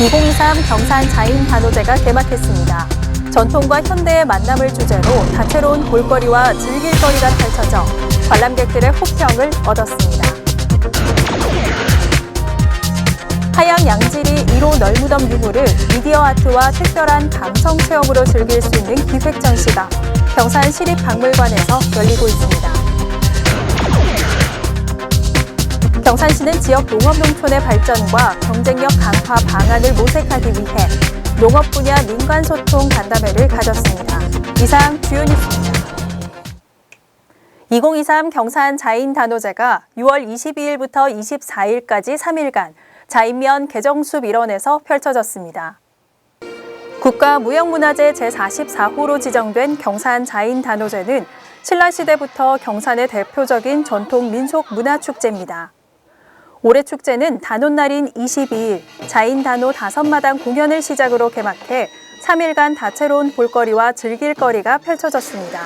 2023 경산 자인 단오제가 개막했습니다. 전통과 현대의 만남을 주제로 다채로운 볼거리와 즐길거리가 펼쳐져 관람객들의 호평을 얻었습니다. 하양 양지리 1호 널무덤 유물을 미디어 아트와 특별한 감성 체험으로 즐길 수 있는 기획 전시가 경산 시립박물관에서 열리고 있습니다. 경산시는 지역 농업 농촌의 발전과 경쟁력 강화 방안을 모색하기 위해 농업 분야 민관 소통 간담회를 가졌습니다. 이상 주요 뉴스입니다. 2023 경산 자인 단오제가 6월 22일부터 24일까지 3일간 자인면 개정숲 일원에서 펼쳐졌습니다. 국가무형문화재 제44호로 지정된 경산 자인 단오제는 신라시대부터 경산의 대표적인 전통 민속 문화축제입니다. 올해 축제는 단오날인 22일 자인 단오 다섯 마당 공연을 시작으로 개막해 3일간 다채로운 볼거리와 즐길거리가 펼쳐졌습니다.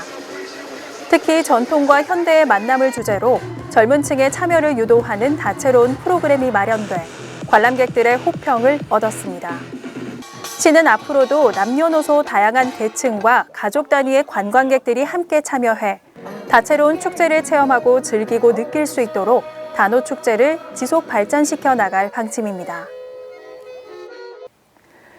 특히 전통과 현대의 만남을 주제로 젊은 층의 참여를 유도하는 다채로운 프로그램이 마련돼 관람객들의 호평을 얻었습니다. 시는 앞으로도 남녀노소 다양한 계층과 가족 단위의 관광객들이 함께 참여해 다채로운 축제를 체험하고 즐기고 느낄 수 있도록 단오 축제를 지속 발전시켜 나갈 방침입니다.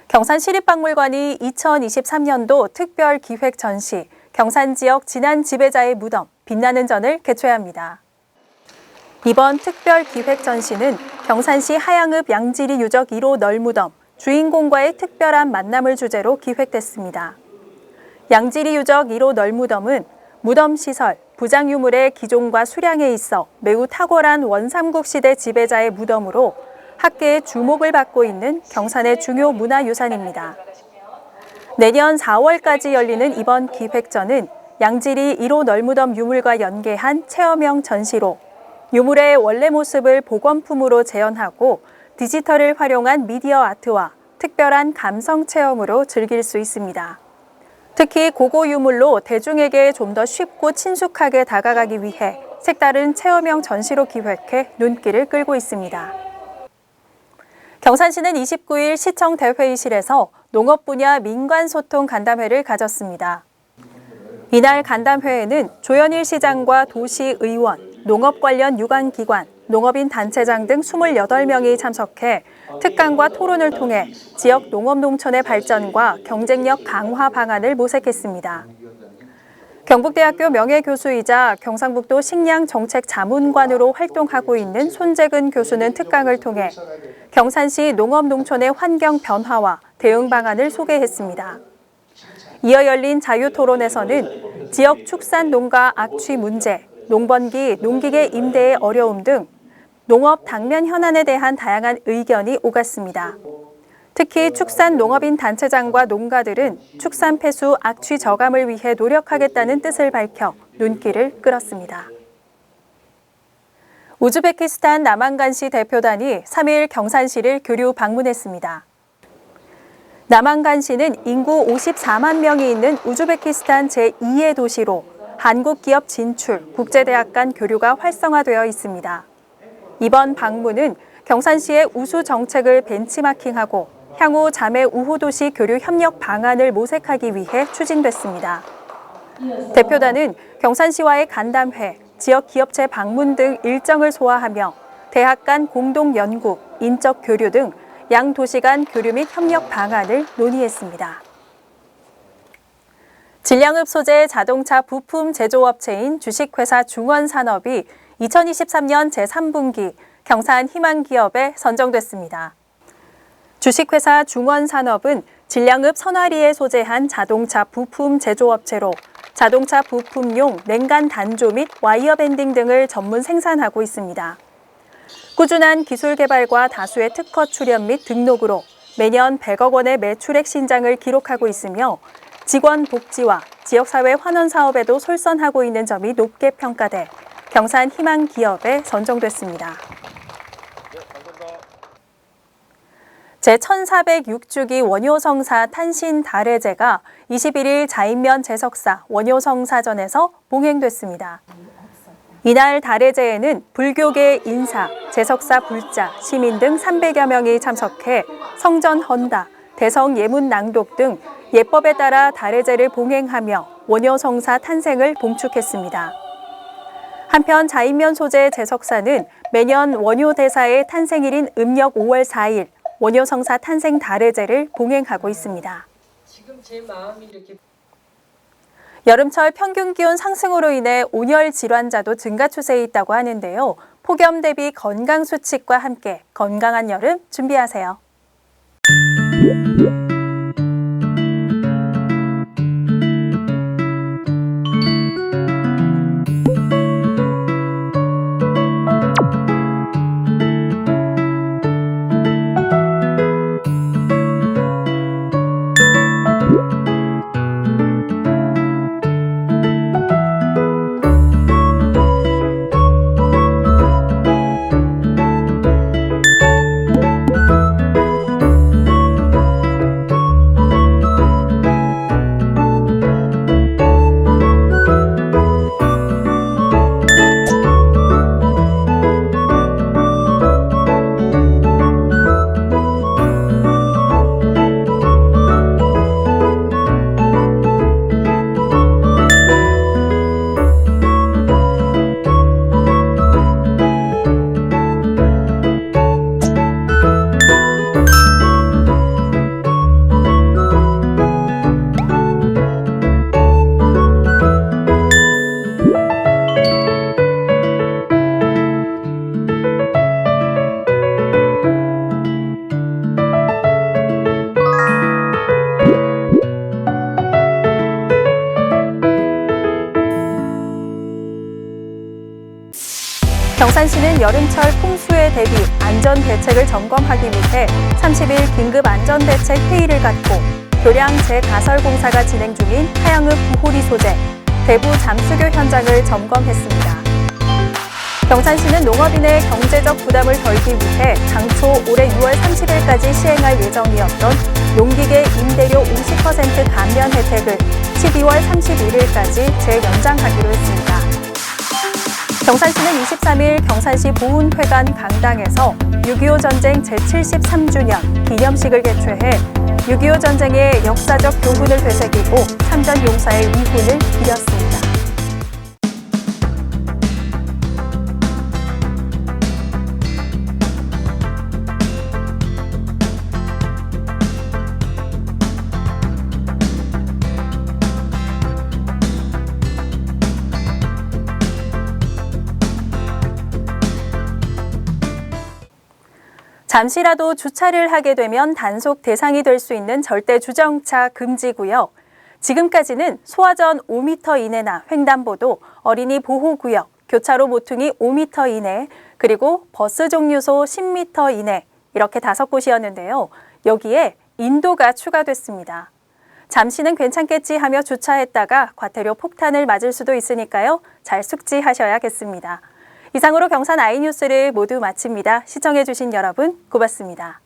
경산시립박물관이 2023년도 특별 기획 전시 경산 지역 지난 지배자의 무덤 빛나는 전을 개최합니다. 이번 특별 기획 전시는 경산시 하양읍 양지리 유적 1호 널무덤 주인공과의 특별한 만남을 주제로 기획됐습니다. 양지리 유적 1호 널무덤은 무덤 시설, 부장 유물의 기종과 수량에 있어 매우 탁월한 원삼국 시대 지배자의 무덤으로 학계의 주목을 받고 있는 경산의 중요 문화유산입니다. 내년 4월까지 열리는 이번 기획전은 양지리 1호 널무덤 유물과 연계한 체험형 전시로 유물의 원래 모습을 복원품으로 재현하고 디지털을 활용한 미디어 아트와 특별한 감성 체험으로 즐길 수 있습니다. 특히 고고 유물로 대중에게 좀 더 쉽고 친숙하게 다가가기 위해 색다른 체험형 전시로 기획해 눈길을 끌고 있습니다. 경산시는 29일 시청 대회의실에서 농업 분야 민관 소통 간담회를 가졌습니다. 이날 간담회에는 조현일 시장과 도시의원, 농업 관련 유관기관, 농업인 단체장 등 28명이 참석해 특강과 토론을 통해 지역 농업 농촌의 발전과 경쟁력 강화 방안을 모색했습니다. 경북대학교 명예교수이자 경상북도 식량 정책 자문관으로 활동하고 있는 손재근 교수는 특강을 통해 경산시 농업 농촌의 환경 변화와 대응 방안을 소개했습니다. 이어 열린 자유 토론에서는 지역 축산 농가 악취 문제, 농번기, 농기계 임대의 어려움 등 농업 당면 현안에 대한 다양한 의견이 오갔습니다. 특히 축산 농업인 단체장과 농가들은 축산 폐수 악취 저감을 위해 노력하겠다는 뜻을 밝혀 눈길을 끌었습니다. 우즈베키스탄 남한간시 대표단이 3일 경산시를 교류 방문했습니다. 남한간시는 인구 54만 명이 있는 우즈베키스탄 제2의 도시로 한국 기업 진출, 국제대학 간 교류가 활성화되어 있습니다. 이번 방문은 경산시의 우수 정책을 벤치마킹하고 향후 자매 우호도시 교류 협력 방안을 모색하기 위해 추진됐습니다. 대표단은 경산시와의 간담회, 지역 기업체 방문 등 일정을 소화하며 대학 간 공동 연구, 인적 교류 등 양 도시 간 교류 및 협력 방안을 논의했습니다. 질량읍 소재 자동차 부품 제조업체인 주식회사 중원산업이 2023년 제3분기 경산 희망기업에 선정됐습니다. 주식회사 중원산업은 질량읍 선화리에 소재한 자동차 부품 제조업체로 자동차 부품용 냉간 단조 및 와이어 밴딩 등을 전문 생산하고 있습니다. 꾸준한 기술 개발과 다수의 특허 출연 및 등록으로 매년 100억 원의 매출액 신장을 기록하고 있으며 직원 복지와 지역사회 환원 사업에도 솔선하고 있는 점이 높게 평가돼 경산 희망 기업에 선정됐습니다. 제1406주기 원효성사 탄신 달해제가 21일 자인면 제석사 원효성사전에서 봉행됐습니다. 이날 달해제에는 불교계 인사, 재석사 불자, 시민 등 300여 명이 참석해 성전 헌다, 대성 예문 낭독 등 예법에 따라 달해제를 봉행하며 원효성사 탄생을 봉축했습니다. 한편 자인면 소재 재석사는 매년 원효 대사의 탄생일인 음력 5월 4일 원효 성사 탄생 달해제를 봉행하고 있습니다. 이렇게 여름철 평균 기온 상승으로 인해 온열 질환자도 증가 추세에 있다고 하는데요. 폭염 대비 건강 수칙과 함께 건강한 여름 준비하세요. 경산시는 여름철 풍수에 대비 안전 대책을 점검하기 위해 30일 긴급 안전 대책 회의를 갖고 교량 재가설 공사가 진행 중인 하양읍 부호리 소재, 대부 잠수교 현장을 점검했습니다. 경산시는 농업인의 경제적 부담을 덜기 위해 당초 올해 6월 30일까지 시행할 예정이었던 용기계 임대료 50% 감면 혜택을 12월 31일까지 재연장하기로 했습니다. 경산시는 23일 경산시 보훈회관 강당에서 6.25 전쟁 제73주년 기념식을 개최해 6.25 전쟁의 역사적 교훈을 되새기고 참전 용사의 위훈을 빌었습니다. 잠시라도 주차를 하게 되면 단속 대상이 될 수 있는 절대 주정차 금지 구역. 지금까지는 소화전 5m 이내나 횡단보도, 어린이 보호구역, 교차로 모퉁이 5m 이내, 그리고 버스 종류소 10m 이내 이렇게 다섯 곳이었는데요. 여기에 인도가 추가됐습니다. 잠시는 괜찮겠지 하며 주차했다가 과태료 폭탄을 맞을 수도 있으니까요. 잘 숙지하셔야겠습니다. 이상으로 경산 아이뉴스를 모두 마칩니다. 시청해주신 여러분 고맙습니다.